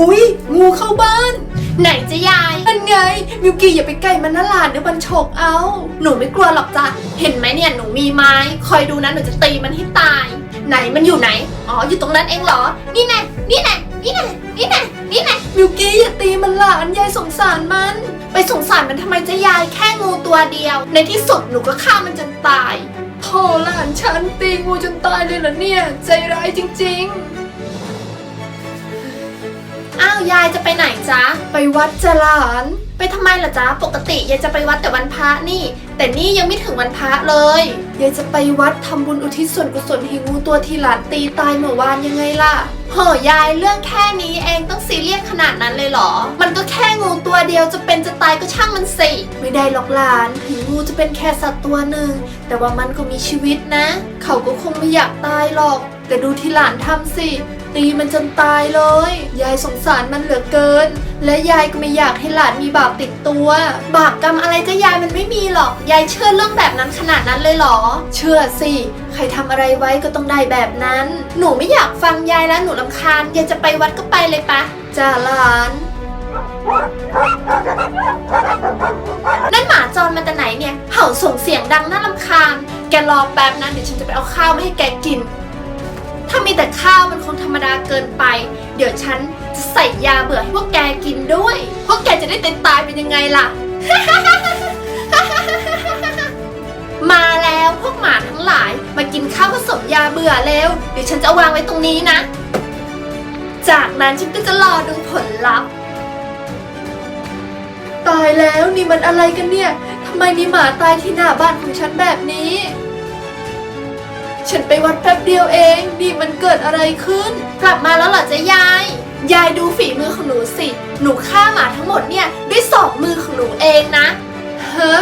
อุ๊ย งูเข้าบ้าน ไหนจะยายนั่นไง มิวกี้อย่าไปใกล้มันนะหลานเดี๋ยวมันฉกเอา หนูไม่กลัวหรอกจ้ะ เห็นไหมเนี่ยหนูมีไม้ คอยดูนะหนูจะตีมันให้ตาย ไหนมันอยู่ไหน อ๋ออยู่ตรงนั้นเองเหรอ นี่แน่นี่แน่นี่แน่นี่แน่นี่แน่มิวกี้อย่าตีมันหลานยายสงสารมัน ไปสงสารมันทำไมจะยายแค่งูตัวเดียว ในที่สุดหนูก็ฆ่ามันจนตายโธ่หลานฉันตีงูจนตายเลยเหรอเนี่ย ใจร้ายจริงอ้าว ยายจะไปไหนจ๊ะๆไปวัดจะหลาน ไปทำไมล่ะจ๊ะ ปกติยายจะไปวัดแต่วันพระนี่ แต่นี่ยังไม่ถึงวันพระเลย ยายจะไปวัดทำบุญอุทิศส่วนกุศลให้งูตัวที่หลานตีตายเมื่อวานยังไงล่ะโหยายเรื่องแค่นี้เองต้องซีเรียสขนาดนั้นเลยเหรอ มันก็แค่งูตัวเดียวจะเป็นจะตายก็ช่างมันสิ ไม่ได้หรอกหลาน ถึงงูจะเป็นแค่สัตว์ตัวหนึ่ง แต่ว่ามันก็มีชีวิตนะ เขาก็คงไม่อยากตายหรอก แต่ดูที่หลานทำสิ ตีมันจนตายเลย ยายสงสารมันเหลือเกิน และยายก็ไม่อยากให้หลานมีบาปติดตัว บาปกรรมอะไรจะยายมันไม่มีหรอก ยายเชื่อเรื่องแบบนั้นขนาดนั้นเลยเหรอ เชื่อสิ ใครทำอะไรไว้ก็ต้องได้แบบนั้น หนูไม่อยากฟังยายแล้วหนูลำคาญ ยายจะไปวัดก็ไปเลยปะจ้าหลานนั่นหมาจรมาแต่ไหนเนี่ย เห่าส่งเสียงดังน่ารำคาญ แกรอแป๊บนะเดี๋ยวฉันจะไปเอาข้าวมาให้แกกิน ถ้ามีแต่ข้าวมันคงธรรมดาเกินไป เดี๋ยวฉันจะใส่ยาเบื่อให้พวกแกกินด้วย พวกแกจะได้ตายตายเป็นยังไงล่ะ มาแล้วพวกหมาทั้งหลาย มากินข้าวผสมยาเบื่อแล้วเดี๋ยวฉันจะวางไว้ตรงนี้นะ จากนั้นฉันก็จะรอดูผลลัพธ์ ตายแล้วนี่มันอะไรกันเนี่ย ทำไมมีหมาตายที่หน้าบ้านของฉันแบบนี้ ฉันไปวัดแป๊บเดียวเอง นี่มันเกิดอะไรขึ้น กลับมาแล้วเหรอจ๊ะยาย ยายดูฝีมือของหนูสิ หนูฆ่าหมาทั้งหมดเนี่ยด้วยสองมือของหนูเองนะฮะ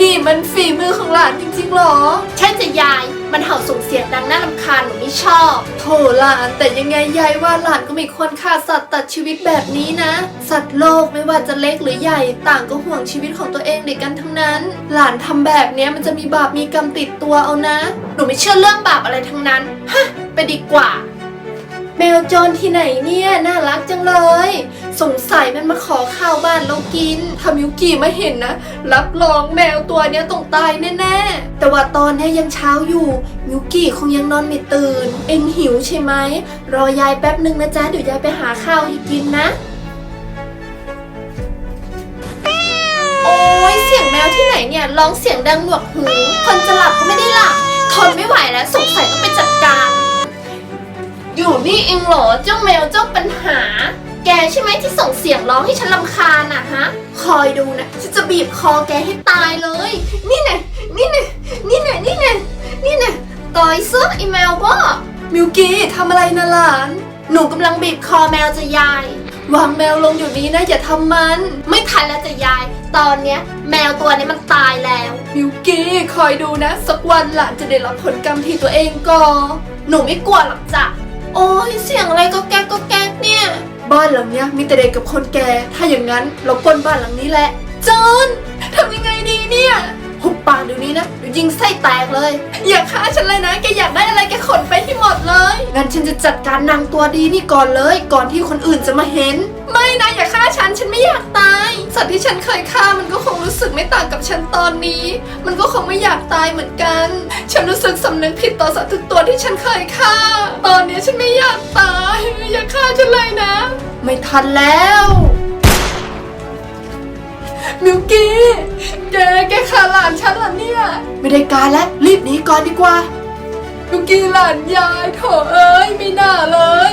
นี่มันฝีมือของหลานจริงๆหรอ ใช่จะยาย มันเห่าส่งเสียงดังน่ารำคาญหนูไม่ชอบโถหลานแต่ยังไงยายว่าหลานก็ไม่ควรฆ่าสัตว์ตัดชีวิตแบบนี้นะ สัตว์โลกไม่ว่าจะเล็กหรือใหญ่ ต่างก็ห่วงชีวิตของตัวเองเด็กกันทั้งนั้น หลานทำแบบเนี้ยมันจะมีบาปมีกรรมติดตัวเอานะ หนูไม่เชื่อเรื่องบาปอะไรทั้งนั้นฮะไปดีกว่าแมวจรที่ไหนเนี่ยน่ารักจังเลย สงสัยมันมาขอข้าวบ้านเรากินถ้ามิวกี้มาเห็นนะ รับรองแมวตัวเนี้ยต้องตายแน่ๆ แต่ว่าตอนนี้ยยังเช้าอยู่ มิวกี้คงยังนอนไม่ตื่น เอ็งหิวใช่ไหม รอยายแป๊บหนึ่งนะจ๊ะ เดี๋ยวยายไปหาข้าวให้กินนะ โอ้ยเสียงแมวที่ไหนเนี่ย ร้องเสียงดังหนวกหู คนจะหลับก็ไม่ได้หลับ ทนไม่ไหวแล้วสงสัยต้องไปจัดการ อยู่นี่เองเหรอเจ้าแมวเจ้าปัญหา แกใช่ไหมที่ส่งเสียงร้องให้ฉันลำคาญอะฮะ คอยดูนะฉันจะบีบคอแกให้ตายเลย นี่แน่นี่แน่นี่แน่นี่แน่นี่แน่ต่อยซะไอแมวบ้ามิวกี้ทำอะไรนะหลาน หนูกำลังบีบคอแมวจะยาย วางแมวลงอยู่นี้นะอย่าทำมัน ไม่ทันแล้วจะยาย ตอนเนี้ย แมวตัวนี้มันตายแล้วมิวกี้คอยดูนะ สักวันหลานจะได้รับผลกรรมที่ตัวเองก่อหนูไม่กลัวหรอกจ้ะโอ้ยเสียงอะไรก็แก๊กก็แก๊กเนี่ย บ้านหลังเนี้ยมีแต่เด็กกับคนแก่ ถ้าอย่างนั้นเราปล้นบ้านหลังนี้แหละจอนทำยังไงดีเนี่ยหุบปากเดี๋ยวนี้นะเดี๋ยวยิงไส้แตกเลย อย่าฆ่าฉันเลยนะแกอยากได้อะไรแกขนไปที่หมดเลยงั้นฉันจะจัดการนางตัวดีนี่ก่อนเลย ก่อนที่คนอื่นจะมาเห็น นะอย่าฆ่าฉันฉันไม่อยากตาย สัตว์ที่ฉันเคยฆ่ามันก็คงรู้สึกไม่ต่างกับฉันตอนนี้ มันก็คงไม่อยากตายเหมือนกัน ฉันรู้สึกสำนึกผิดต่อสัตว์ทุกตัวที่ฉันเคยฆ่า ตอนนี้ฉันไม่อยากตายอย่าฆ่าฉันเลยนะ ไม่ทันแล้วมิวกี้แกแกฆ่าหลานฉันเหรอเนี่ย ไม่ได้การแล้วรีบหนีก่อนดีกว่ามิวกี้หลานยายโถเอ้ยไม่น่าเลย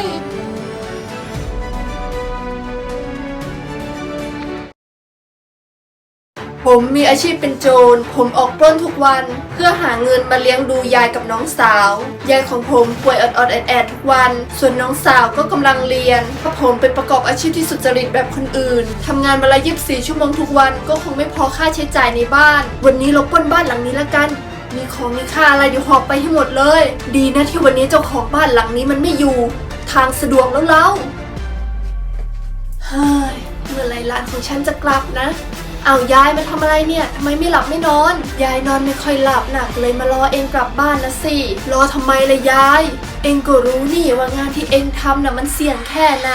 ผมมีอาชีพเป็นโจร ผมออกปล้นทุกวัน เพื่อหาเงินมาเลี้ยงดูยายกับน้องสาว ยายของผมป่วยอดๆแอดๆทุกวัน ส่วนน้องสาวก็กำลังเรียน ถ้าผมไปประกอบอาชีพที่สุจริตแบบคนอื่นทำงานวันละ24 ชั่วโมงทุกวันก็คงไม่พอค่าใช้จ่ายในบ้าน วันนี้เราปล้นบ้านหลังนี้ละกันมีของมีค่าอะไรเดี๋ยวหอบไปให้หมดเลย ดีนะที่วันนี้เจ้าของบ้านหลังนี้มันไม่อยู่ ทางสะดวกแล้วเล่าเฮ้ยเมื่อไหรหลานของฉันจะกลับนะ เอายายมาทำอะไรเนี่ยทำไมไม่หลับไม่นอน ยายนอนไม่ค่อยหลับหนักเลยมารอเองกลับบ้านนะสิรอทำไมละยาย เองก็รู้นี่ว่างานที่เองทำน่ะมันเสี่ยงแค่ไหน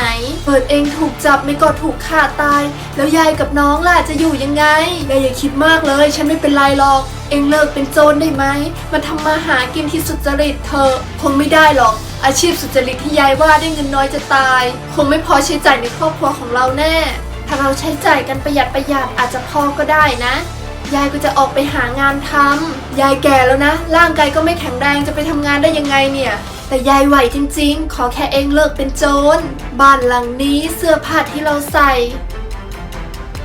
เปิดเองถูกจับไม่ก็ถูกฆ่าตาย แล้วยายกับน้องล่ะจะอยู่ยังไงยายอย่าคิดมากเลย ฉันไม่เป็นไรหรอกเองเลิกเป็นโจรได้ไหม มาทำมาหากินที่สุจริตเธอ คงไม่ได้หรอก อาชีพสุจริตที่ยายว่าได้เงินน้อยจะตาย คงไม่พอใช้จ่ายในครอบครัวของเราแน่ ถ้าเราใช้จ่ายกันประหยัดประหยัดอาจจะพอก็ได้นะ ยายก็จะออกไปหางานทำยายแก่แล้วนะ ร่างกายก็ไม่แข็งแรงจะไปทำงานได้ยังไงเนี่ย แต่ยายไหวจริงๆ ขอแค่เองเลิกเป็นโจร บ้านหลังนี้เสื้อผ้าที่เราใส่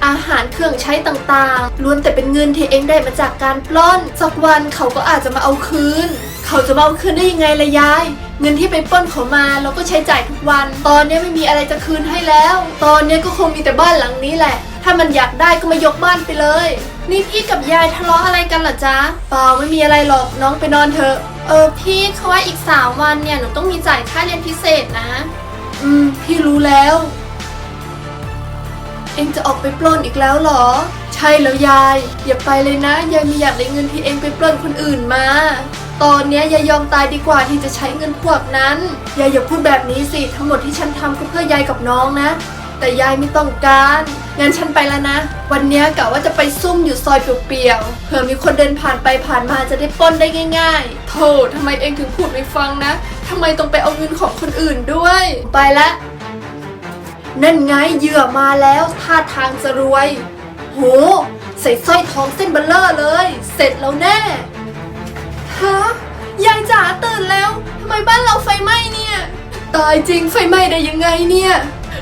อาหารเครื่องใช้ต่างๆล้วนแต่เป็นเงินที่เองได้มาจากการปล้น สักวันเขาก็อาจจะมาเอาคืน เขาจะมาเอาคืนได้ยังไงล่ะยาย เงินที่ไปปล้นเขามาเราก็ใช้จ่ายทุกวัน ตอนนี้ไม่มีอะไรจะคืนให้แล้ว ตอนนี้ก็คงมีแต่บ้านหลังนี้แหละ ถ้ามันอยากได้ก็มายกบ้านไปเลย นี่พี่กับยายทะเลาะอะไรกันเหรอจ๊ะเปล่าไม่มีอะไรหรอกน้องไปนอนเถอะ เออพี่เขาว่าอีกสามวันเนี่ยหนูต้องมีจ่ายค่าเรียนพิเศษนะ อืม พี่รู้แล้ว เองจะออกไปปล้นอีกแล้วเหรอ ใช่แล้วยาย อย่าไปเลยนะยายไม่อยากได้เงินที่เองไปปล้นคนอื่นมา ตอนเนี้ยยายยอมตายดีกว่าที่จะใช้เงินพวกนั้นยายอย่าพูดแบบนี้สิทั้งหมดที่ฉันทำก็เพื่อยายกับน้องนะ แต่ยายไม่ต้องการงั้นฉันไปแล้วนะ วันเนี้ยกะว่าจะไปซุ่มอยู่ซอยเปลี่ยวๆเผื่อมีคนเดินผ่านไปผ่านมาจะได้ปล้นได้ง่ายๆโธ่ทำไมเองถึงพูดไม่ฟังนะทำไมต้องไปเอาเงินของคนอื่นด้วย ไปละนั่นไงเหยื่อมาแล้วท่าทางจะรวย โห ใส่สร้อยทองเส้นเบลเลอร์เลย เสร็จแล้วแน่ ฮะยายจ๋าตื่นแล้วทำไมบ้านเราไฟไหม้เนี่ย ตายจริงไฟไหม้ได้ยังไงเนี่ย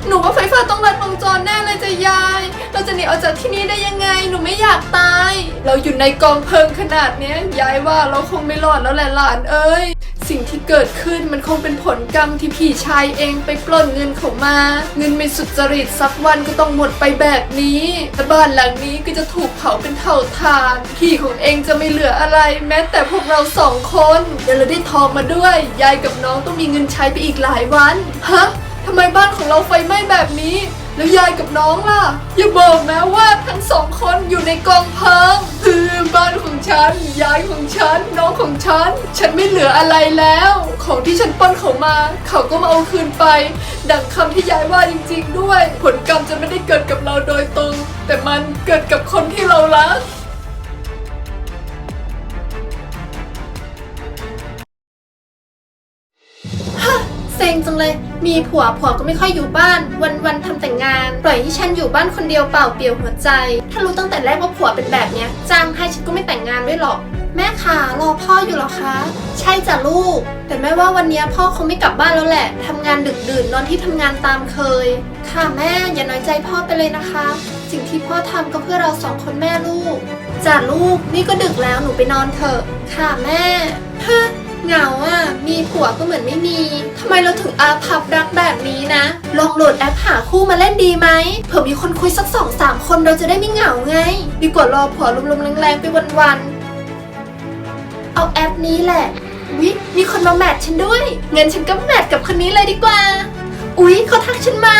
หนูว่าไฟฟ้าต้องรัดวงจรแน่เลยจะยาย เราจะหนีออกจากที่นี่ได้ยังไง หนูไม่อยากตาย เราอยู่ในกองเพลิงขนาดเนี้ยยายว่าเราคงไม่รอดแล้วแหละหลานเอ้ย สิ่งที่เกิดขึ้นมันคงเป็นผลกรรมที่พี่ชายเองไปปล้นเงินเขามา เงินไม่สุจริตสักวันก็ต้องหมดไปแบบนี้และบ้านหลังนี้ก็จะถูกเผาเป็นเท่าทาน พี่ของเองจะไม่เหลืออะไร แม้แต่พวกเราสองคนเดี๋ยวเราได้ทองมาด้วย ยายกับน้องต้องมีเงินใช้ไปอีกหลายวันฮะ ทำไมบ้านของเราไฟไหม้แบบนี้ แล้วยายกับน้องล่ะ อย่าบอกนะว่าทั้งสองคนอยู่ในกองเพลิงคือบ้านของฉัน ยายของฉัน น้องของฉัน ฉันไม่เหลืออะไรแล้ว ของที่ฉันปล้นเขามา เขาก็มาเอาคืนไป ดังคำที่ยายว่าจริง ๆ ด้วย ผลกรรมจะไม่ได้เกิดกับเราโดยตรง แต่มันเกิดกับคนที่เรารักเซ็งจังเลย มีผัวผัวก็ไม่ค่อยอยู่บ้าน วันวันทำแต่งงาน ปล่อยให้ฉันอยู่บ้านคนเดียวเปล่าเปลี่ยวหัวใจ ถ้ารู้ตั้งแต่แรกว่าผัวเป็นแบบเนี้ยจ้างให้ฉันก็ไม่แต่งงานด้วยหรอก แม่ขารอพ่ออยู่หรอคะ ใช่จ้ะลูก แต่แม่ว่าวันนี้พ่อคงไม่กลับบ้านแล้วแหละทำงานดึกดื่นนอนที่ทำงานตามเคย ค่ะแม่อย่าน้อยใจพ่อไปเลยนะคะ สิ่งที่พ่อทำก็เพื่อเราสองคนแม่ลูกจ้ะลูกนี่ก็ดึกแล้วหนูไปนอนเถอะ ค่ะแม่ฮะ เหงาอะ มีผัวก็เหมือนไม่มี ทำไมเราถึงอาพับรักแบบนี้นะ ลองโหลดแอปหาคู่มาเล่นดีไหม เผื่อมีคนคุยสักสองสามคนเราจะได้ไม่เหงาไง ดีกว่ารอผัวลมๆแรงๆไปวันๆ เอาแอปนี้แหละอุ๊ยมีคนมาแมทฉันด้วย เงินฉันก็แมทกับคนนี้เลยดีกว่า อุ๊ยเขาทักฉันมา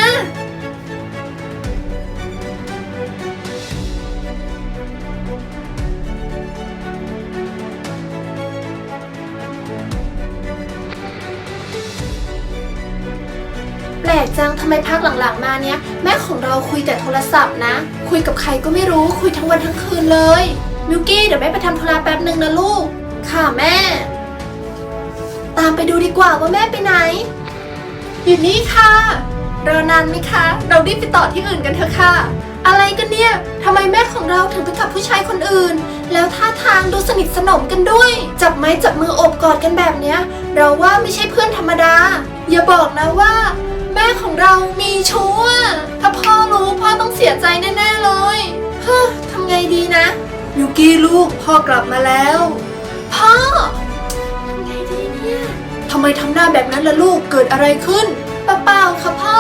ลกจังทำไมพักหลังๆมาเนี้ยแม่ของเราคุยแต่โทรศัพท์นะ คุยกับใครก็ไม่รู้คุยทั้งวันทั้งคืนเลยมิวกี้เดี๋ยวแม่ไปทำธุระแป๊บหนึ่งนะลูก ค่ะแม่ ตามไปดูดีกว่าว่าแม่ไปไหน อยู่นี่ค่ะ รอนานไหมคะ เรารีบไปต่อที่อื่นกันเถอะค่ะ อะไรกันเนี่ยทำไมแม่ของเราถึงไปกับผู้ชายคนอื่น แล้วท่าทางดูสนิทสนมกันด้วย จับไม้จับมือโอบกอดกันแบบเนี้ย เราว่าไม่ใช่เพื่อนธรรมดา อย่าบอกนะว่า แม่ของเรามีชู้อะถ้าพ่อรู้พ่อต้องเสียใจแน่ๆเลยเฮ้อทำไงดีนะยูกี้ลูกพ่อกลับมาแล้ว พ่อทำไงดีเนี่ยทำไมทำหน้าแบบนั้นล่ะลูกเกิดอะไรขึ้นเปล่าๆค่ะพ่อ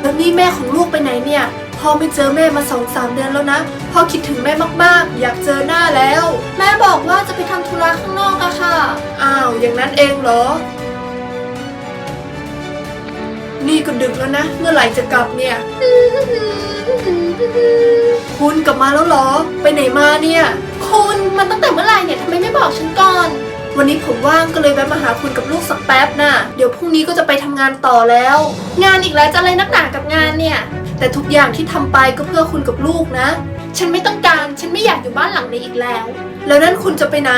แล้วนี่แม่ของลูกไปไหนเนี่ยพ่อไม่เจอแม่มาสองสามเดือนแล้วนะพ่อคิดถึงแม่มากๆ อยากเจอหน้าแล้ว แม่บอกว่าจะไปทำธุระข้างนอกอะค่ะ อ้าวอย่างนั้นเองเหรอ นี่ก็ดึกแล้วนะ เมื่อไหร่จะกลับเนี่ย คุณกลับมาแล้วเหรอ ไปไหนมาเนี่ย คุณมันตั้งแต่เมื่อไหร่เนี่ยทำไมไม่บอกฉันก่อน วันนี้ผมว่างก็เลยแวะมาหาคุณกับลูกสักแป๊บน่ะ เดี๋ยวพรุ่งนี้ก็จะไปทำงานต่อแล้ว งานอีกแล้วจะอะไรนักหนากับงานเนี่ย แต่ทุกอย่างที่ทำไปก็เพื่อคุณกับลูกนะ ฉันไม่ต้องการ ฉันไม่อยากอยู่บ้านหลังนี้อีกแล้ว แล้วนั่นคุณจะไปไหน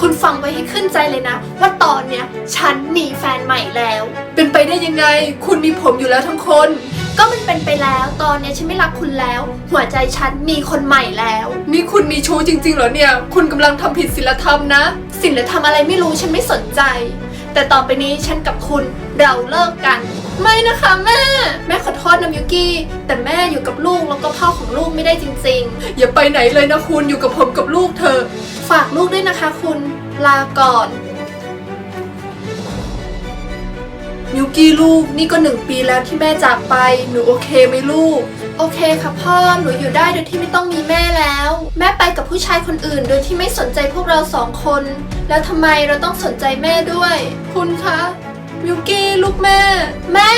คุณฟังไว้ให้ขึ้นใจเลยนะ ว่าตอนเนี้ยฉันมีแฟนใหม่แล้ว เป็นไปได้ยังไง คุณมีผมอยู่แล้วทั้งคน ก็มันเป็นไปแล้ว ตอนเนี้ยฉันไม่รักคุณแล้ว หัวใจฉันมีคนใหม่แล้ว นี่คุณมีชู้จริงๆเหรอเนี่ย คุณกำลังทำผิดศีลธรรมนะสิ่งและทำอะไรไม่รู้ฉันไม่สนใจ แต่ต่อไปนี้ฉันกับคุณเราเลิกกัน ไม่นะคะแม่ แม่ขอโทษนะมิยุกี้ แต่แม่อยู่กับลูกแล้วก็พ่อของลูกไม่ได้จริง ๆ อย่าไปไหนเลยนะคุณอยู่กับผมกับลูกเธอะฝากลูกด้วยนะคะคุณลาก่อนมิวกี้ลูกนี่ก็หนึ่งปีแล้วที่แม่จากไป หนูโอเคไหมลูก โอเคค่ะพ่อหนูอยู่ได้โดยที่ไม่ต้องมีแม่แล้ว แม่ไปกับผู้ชายคนอื่น โดยที่ไม่สนใจพวกเราสองคน แล้วทำไมเราต้องสนใจแม่ด้วย คุณคะ มิวกี้ลูกแม่ แม่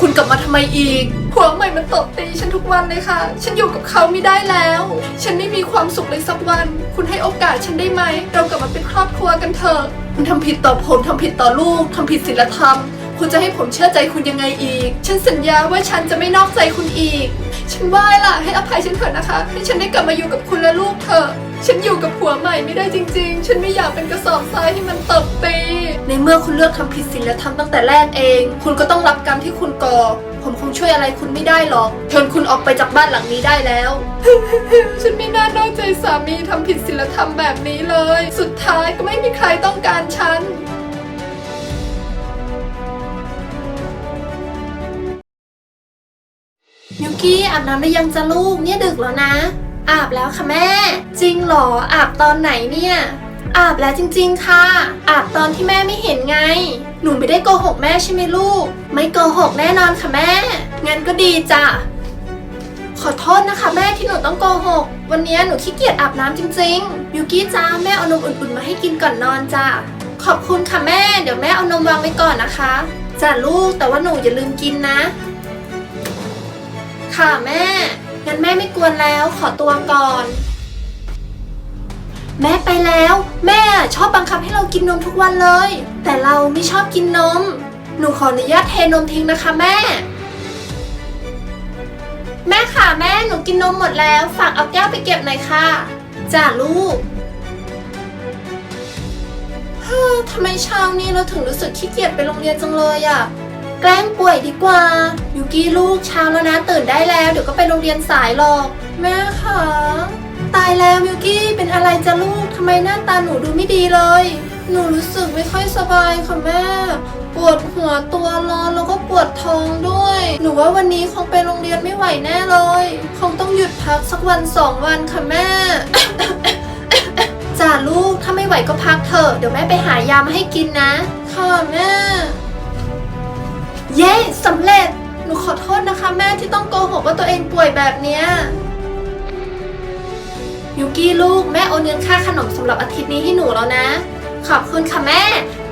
คุณกลับมาทำไมอีกผัวใหม่มันตบตีฉันทุกวันเลยค่ะ ฉันอยู่กับเขาไม่ได้แล้ว ฉันไม่มีความสุขเลยสักวัน คุณให้โอกาสฉันได้ไหม เรากลับมาเป็นครอบครัวกันเถอะคุณทำผิดต่อผมทำผิดต่อลูกทำผิดศีลธรรม คุณจะให้ผมเชื่อใจคุณยังไงอีก ฉันสัญญาว่าฉันจะไม่นอกใจคุณอีก ฉันไหว้ล่ะ ให้อภัยฉันเถอะนะคะ ให้ฉันได้กลับมาอยู่กับคุณและลูกเถอะ ฉันอยู่กับผัวใหม่ไม่ได้จริง ๆ ฉันไม่อยากเป็นกระสอบทรายให้มันตบตี ในเมื่อคุณเลือกทำผิดศีลธรรมตั้งแต่แรกเอง คุณก็ต้องรับกรรมที่คุณก่อ ผมคงช่วยอะไรคุณไม่ได้หรอกเชิญคุณออกไปจากบ้านหลังนี้ได้แล้ว ฉันไม่น่านอกใจสามีทำผิดศีลธรรมแบบนี้เลย สุดท้ายก็ไม่มีใครต้องการฉันมิวกี้อาบน้ำได้ยังจะลูกเนี่ยดึกแล้วนะ อาบแล้วค่ะแม่ จริงเหรออาบตอนไหนเนี่ย อาบแล้วจริง ๆ ค่ะ อาบตอนที่แม่ไม่เห็นไง หนูไม่ได้โกหกแม่ใช่ไหมลูก ไม่โกหกแน่นอนค่ะแม่ งั้นก็ดีจ้ะ ขอโทษนะคะ แม่ที่หนูต้องโกหก วันนี้หนูขี้เกียจอาบน้ำจริงๆมิวกี้จ้าแม่เอานมอุ่นๆมาให้กินก่อนนอนจ้ะ ขอบคุณค่ะแม่ เดี๋ยวแม่เอานมวางไว้ก่อนนะคะจ้ะลูกแต่ว่าหนูอย่าลืมกินนะ ค่ะแม่ งั้นแม่ไม่กวนแล้วขอตัวก่อน แม่ไปแล้ว แม่ชอบบังคับให้เรากินนมทุกวันเลย แต่เราไม่ชอบกินนม หนูขออนุญาตเทนมทิ้งนะคะแม่ แม่ค่ะแม่หนูกินนมหมดแล้ว ฝากเอาแก้วไปเก็บหน่อยค่ะจ้าลูกฮ่าทำไมเช้านี้เราถึงรู้สึกขี้เกียจไปโรงเรียนจังเลยอะ แกล้งป่วยดีกว่า ยูกี้ลูกเช้าแล้วนะตื่นได้แล้ว เดี๋ยวก็ไปโรงเรียนสายหรอก แม่คะตายแล้วยูกี้เป็นอะไรจะลูกทำไมหน้าตาหนูดูไม่ดีเลย หนูรู้สึกไม่ค่อยสบายค่ะแม่ ปวดหัวตัวร้อนแล้วก็ปวดท้องด้วย หนูว่าวันนี้คงไปโรงเรียนไม่ไหวแน่เลย คงต้องหยุดพักสักวันสองวันค่ะแม่จ้าลูกถ้าไม่ไหวก็พักเถอะเดี๋ยวแม่ไปหายามาให้กินนะ ค่ะแม่ เย้สำเร็จ หนูขอโทษนะคะ แม่ที่ต้องโกหกว่าตัวเองป่วยแบบเนี้ยยูกี้ลูกแม่โอนเงินค่าขนมสำหรับอาทิตย์นี้ให้หนูแล้วนะ ขอบคุณค่ะแม่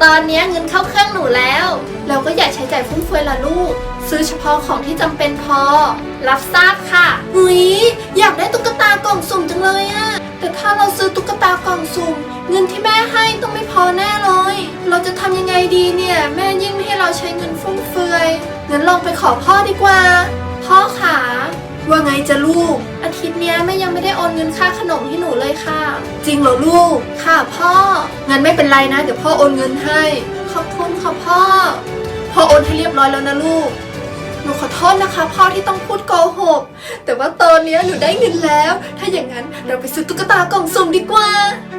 ตอนนี้เงินเข้าเครื่องหนูแล้ว เราก็อย่าใช้จ่ายฟุ่มเฟือยละลูก ซื้อเฉพาะของที่จำเป็นพอ รับทราบค่ะหุยอยากได้ตุ๊กตาก ตากล่องสุ่มเงินที่แม่ให้ต้องไม่พอแน่เลย เราจะทำยังไงดีเนี่ย แม่ยิ่งไม่ให้เราใช้เงินฟุ่มเฟือยงั้นลองไปขอพ่อดีกว่า พ่อขาว่าไงจะลูก อาทิตย์นี้แม่ยังไม่ได้โอนเงินค่าขนมให้หนูเลยค่ะ จริงเหรอลูก ค่ะพ่อ งั้นไม่เป็นไรนะ เดี๋ยวพ่อโอนเงินให้ ขอบคุณค่ะพ่อ พ่อโอนให้เรียบร้อยแล้วนะลูก นูขอโทษนะคะพ่อที่ต้องพูดโกหก แต่ว่าตอนเนี้ยหนูได้เงินแล้ว ถ้าอย่างนั้นเราไปซื้อตุ๊กตากล่องสุ่มดีกว่า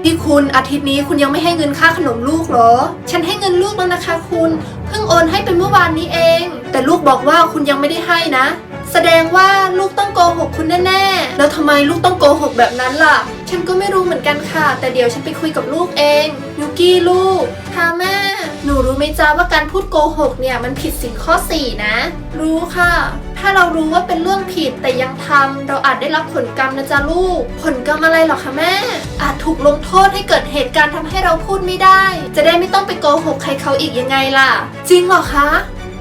พี่คุณอาทิตย์นี้คุณยังไม่ให้เงินค่าขนมลูกเหรอ ฉันให้เงินลูกแล้วนะคะ คุณ เพิ่งโอนให้ไปเมื่อวานนี้เอง แต่ลูกบอกว่าคุณยังไม่ได้ให้นะ แสดงว่าลูกต้องโกหกคุณแน่ๆ แล้วทำไมลูกต้องโกหกแบบนั้นล่ะ ฉันก็ไม่รู้เหมือนกันค่ะ แต่เดี๋ยวฉันไปคุยกับลูกเองยูกี้ลูกค่ะแม่ หนูรู้ไหมจ๊ะว่าการพูดโกหกเนี่ยมันผิดสินข้อ 4 นะ รู้ค่ะ ถ้าเรารู้ว่าเป็นเรื่องผิดแต่ยังทำเราอาจได้รับผลกรรมนะจ๊ะลูก ผลกรรมอะไรหรอคะแม่ อาจถูกลงโทษให้เกิดเหตุการณ์ทำให้เราพูดไม่ได้ จะได้ไม่ต้องไปโกหกใครเขาอีกยังไงล่ะ จริงหรอคะ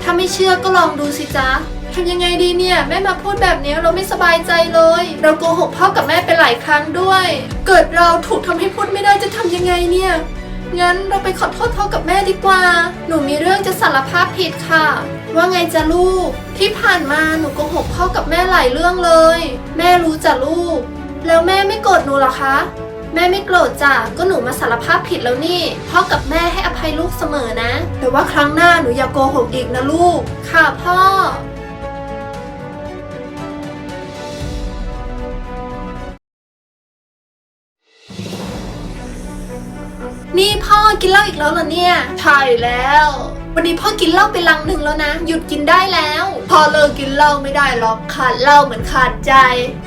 ถ้าไม่เชื่อก็ลองดูสิจ๊ะทำยังไงดีเนี่ย แม่มาพูดแบบนี้เราไม่สบายใจเลย เราโกหกพ่อกับแม่ไปหลายครั้งด้วย เกิดเราถูกทำให้พูดไม่ได้จะทำยังไงเนี่ย งั้นเราไปขอโทษพ่อกับแม่ดีกว่า หนูมีเรื่องจะสารภาพผิดค่ะ ว่าไงจะลูก ที่ผ่านมาหนูโกหกพ่อกับแม่หลายเรื่องเลย แม่รู้จ้ะลูก แล้วแม่ไม่โกรธหนูหรอคะ แม่ไม่โกรธจ้ะ ก็หนูมาสารภาพผิดแล้วนี่ พ่อกับแม่ให้อภัยลูกเสมอนะ แต่ว่าครั้งหน้าหนูอย่าโกหกอีกนะลูก ค่ะพ่อ พ่อกินเหล้าอีกแล้วเหรอเนี่ย ใช่แล้ว วันนี้พ่อกินเหล้าไปลังหนึ่งแล้วนะ หยุดกินได้แล้ว พ่อเลิกกินเหล้าไม่ได้หรอกขาดเหล้าเหมือนขาดใจ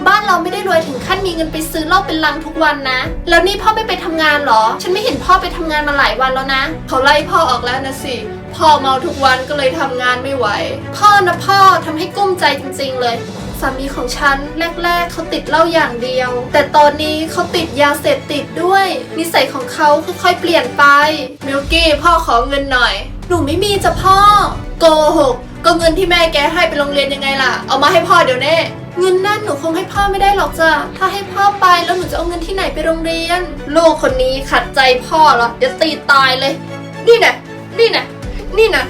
บ้านเราไม่ได้รวยถึงขั้นมีเงินไปซื้อเหล้าเป็นลังทุกวันนะ แล้วนี่พ่อไม่ไปทำงานเหรอ ฉันไม่เห็นพ่อไปทำงานมาหลายวันแล้วนะ เขาไล่พ่อออกแล้วนะสิพ่อเมาทุกวันก็เลยทำงานไม่ไหว พ่อนะพ่อทำให้กุ้มใจจริง ๆ เลย สามีของฉันแรก ๆ เขาติดเหล้าอย่างเดียว แต่ตอนนี้เขาติดยาเสพติดด้วย นิสัยของเขาค่อยๆเปลี่ยนไปมิลกี้พ่อขอเงินหน่อย หนูไม่มีจ้ะพ่อ โกหกก็เงินที่แม่แกให้ไปโรงเรียนยังไงล่ะ เอามาให้พ่อเดี๋ยวนี้เงินนั่นหนูคงให้พ่อไม่ได้หรอกจ้ะ ถ้าให้พ่อไปแล้วหนูจะเอาเงินที่ไหนไปโรงเรียน ลูกคนนี้ขัดใจพ่อเหรอเดี๋ยวตีตายเลย นี่นะนี่นะนี่นะ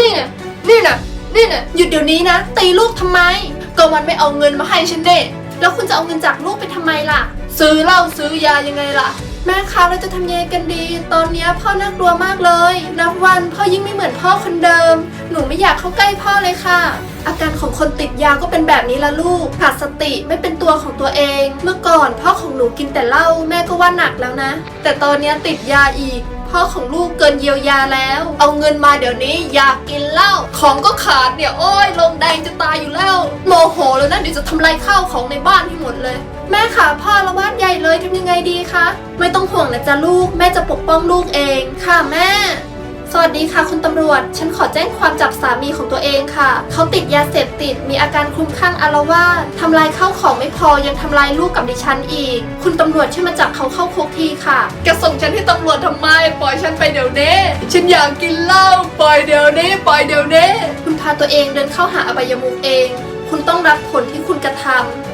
นี่นะนี่นะนี่นะหยุดเดี๋ยวนี้นะ ตีลูกทำไม ก็มันไม่เอาเงินมาให้ฉันเด็แล้วคุณจะเอาเงินจากลูกไปทำไมล่ะ ซื้อเหล้าซื้อยายังไงล่ะ แม่คะเราจะทำยังไงกันดี ตอนเนี้ยพ่อน่ากลัวมากเลย นับวันพ่อยิ่งไม่เหมือนพ่อคนเดิม หนูไม่อยากเข้าใกล้พ่อเลยค่ะ อาการของคนติดยาก็เป็นแบบนี้ละลูกขาดสติไม่เป็นตัวของตัวเอง เมื่อก่อนพ่อของหนูกินแต่เหล้าแม่ก็ว่าหนักแล้วนะ แต่ตอนเนี้ยติดยาอีก พ่อของลูกเกินเยียวยาแล้ว เอาเงินมาเดี๋ยวนี้อยากกินเหล้าของก็ขาดเนี่ยโอ้ยลงแดงจะตายอยู่แล้วโมโหแล้วนะเดี๋ยวจะทำลายข้าวของในบ้านให้หมดเลย แม่ค่ะพ่อละวาดใหญ่เลยทำยังไงดีคะไม่ต้องห่วงนะจ๊ะลูกแม่จะปกป้องลูกเอง ค่ะแม่ สวัสดีค่ะคุณตำรวจ ฉันขอแจ้งความจับสามีของตัวเองค่ะ เขาติดยาเสพติด มีอาการคลุ้มคลั่งอารวาสทำลายข้าวของไม่พอยังทำลายลูกกับดิฉันอีก คุณตำรวจช่วยมาจับเขาเข้าคุกทีค่ะ แกส่งฉันที่ตำรวจทำไม ปล่อยฉันไปเดี๋ยวนี้ ฉันอยากกินเหล้า ปล่อยเดี๋ยวนี้ ปล่อยเดี๋ยวนี้ คุณพาตัวเองเดินเข้าหาอบายมุขเอง คุณต้องรับผลที่คุณกระทำ